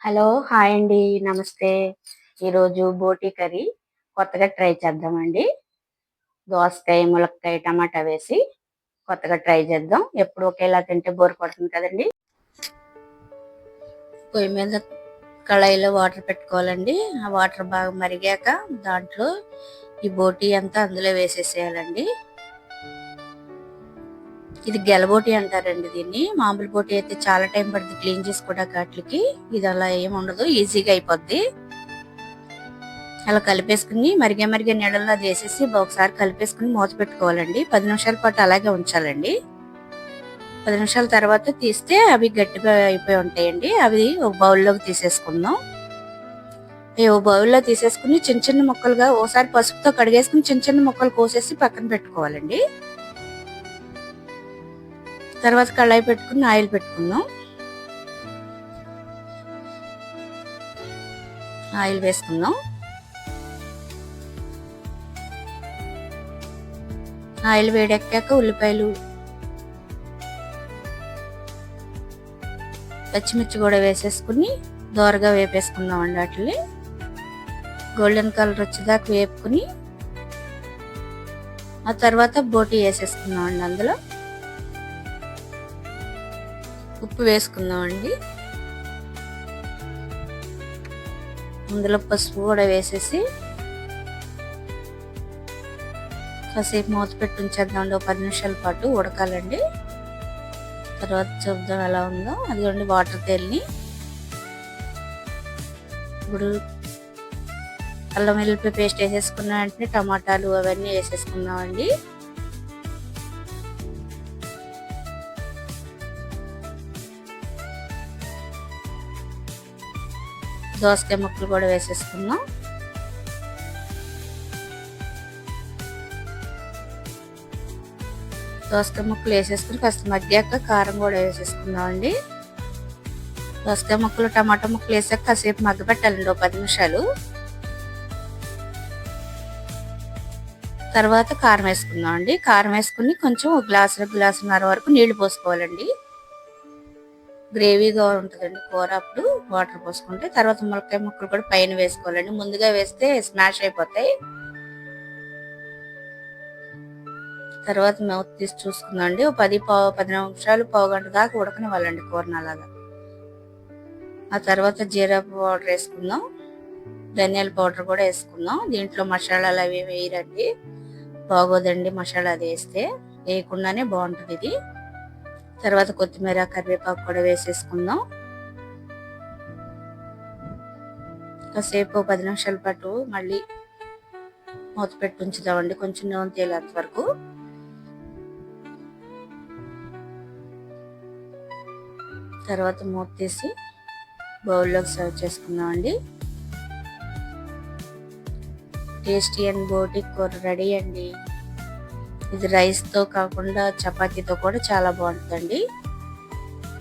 Hello hi అండి నమస్తే. ఈరోజు బోటీ కర్రీ కొత్తగా ట్రై చేద్దామండి. దోసకాయ ములక్కాయ టమాటా వేసి కొత్తగా ట్రై చేద్దాం. ఎప్పుడు ఒకేలా తింటే బోర్ పడుతుంది కదండి. పొయ్యి మీద కళాయిలో వాటర్ పెట్టుకోవాలండి. ఆ వాటర్ బాగా మరిగాక దాంట్లో ఈ బోటీ అంతా అందులో వేసేసేయాలండి. ఇది గెలబోటి అంటారండి దీన్ని. మామూలు బోటి అయితే చాలా టైం పడుతుంది క్లీన్ చేసుకోవడానికి వాటికి ఇది అలా ఏమి ఉండదు ఈజీగా అయిపోద్ది. అలా కలిపేసుకుని మరిగే మరిగే నీడల్లో అది వేసేసి ఒకసారి కలిపేసుకుని మూత పెట్టుకోవాలండి. పది నిమిషాల పాటు అలాగే ఉంచాలండి. పది నిమిషాల తర్వాత తీస్తే అవి గట్టిగా అయిపోయి ఉంటాయండి. అవి ఒక బౌల్లోకి తీసేసుకుందాం. ఓ బౌల్లో తీసేసుకుని చిన్న చిన్న ముక్కలుగా ఓసారి పసుపుతో కడిగేసుకుని చిన్న చిన్న ముక్కలు కోసేసి పక్కన పెట్టుకోవాలండి. తర్వాత కళాయి పెట్టుకుని ఆయిల్ పెట్టుకుందాం. ఆయిల్ వేసుకుందాం. ఆయిల్ వేడెక్కాక ఉల్లిపాయలు పచ్చిమిర్చి కూడా వేసేసుకుని దోరగా వేపేసుకుందాం అండి వాటిని. గోల్డెన్ కలర్ వచ్చేదాకా వేపుకుని ఆ తర్వాత బోటీ వేసేసుకుందాం అండి అందులో. ఉప్పు వేసుకుందామండి. అందులో పసుపు కూడా వేసేసి కాసేపు మూత పెట్టి ఉంచేద్దాం ఒక పది నిమిషాల పాటు ఉడకాలండి. తర్వాత చూద్దాం ఎలా ఉందో. అదిగోండి వాటర్ తేలిని. ఇప్పుడు అల్లం వెల్లిపాయ పేస్ట్ వేసేసుకున్న వెంటనే టమాటాలు అవన్నీ వేసేసుకుందామండి. దోసకాయ ముక్కలు కూడా వేసేసుకుందాం. దోసకాయ ముక్కలు వేసేసుకుని కాస్త మగ్గాక కారం కూడా వేసేసుకుందామండి. దోసకాయ ముక్కలు టమాటా ముక్కలు వేసాక కాసేపు మగ్గబెట్టాలండి ఒక పది నిమిషాలు. తర్వాత కారం వేసుకుందాం అండి కారం వేసుకుని కొంచెం గ్లాసు గ్లాసున్నర వరకు నీళ్ళు పోసుకోవాలండి. గ్రేవీగా ఉంటుందండి. కూర అప్పుడు వాటర్ పోసుకుంటే తర్వాత ములక్కాయ ముక్కలు కూడా పైన వేసుకోవాలండి. ముందుగా వేస్తే స్మాష్ అయిపోతాయి. తర్వాత మౌత్ తీసి చూసుకుందాం అండి పది పావు పది నిమిషాలు పావు గంట దాకా ఉడకనివ్వాలండి కూరని అలాగా. ఆ తర్వాత జీరా పౌడర్ వేసుకుందాం. ధనియాల పౌడర్ కూడా వేసుకుందాం. దీంట్లో మసాలాలు అవి వేయరండి. బాగోదండి మసాలా అది వేస్తే. వేయకుండానే బాగుంటుంది ఇది. తర్వాత కొత్తిమీర కరివేపాకు కూడా వేసేసుకుందాం. కాసేపు పది నిమిషాల పాటు మళ్ళీ మూత పెట్టి ఉంచుదామండి. కొంచెం నూనె తేలేంత వరకు. తర్వాత మూత తీసి బౌల్లోకి సర్వ్ చేసుకుందామండి. టేస్టీ అండ్ బోటి కూర రెడీ అండి. ఇది రైస్తో కాకుండా చపాతీతో కూడా చాలా బాగుంటుందండి.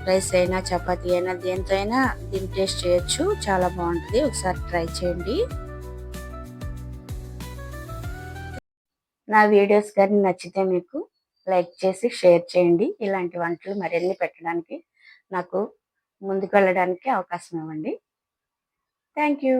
రైస్ అయినా చపాతీ అయినా దేంతో అయినా దీన్ని టేస్ట్ చేయొచ్చు. చాలా బాగుంటుంది. ఒకసారి ట్రై చేయండి. నా వీడియోస్ కానీ నచ్చితే మీకు లైక్ చేసి షేర్ చేయండి. ఇలాంటి వంటలు మరిన్ని పెట్టడానికి నాకు ముందుకు వెళ్ళడానికి అవకాశం ఇవ్వండి. Thank you.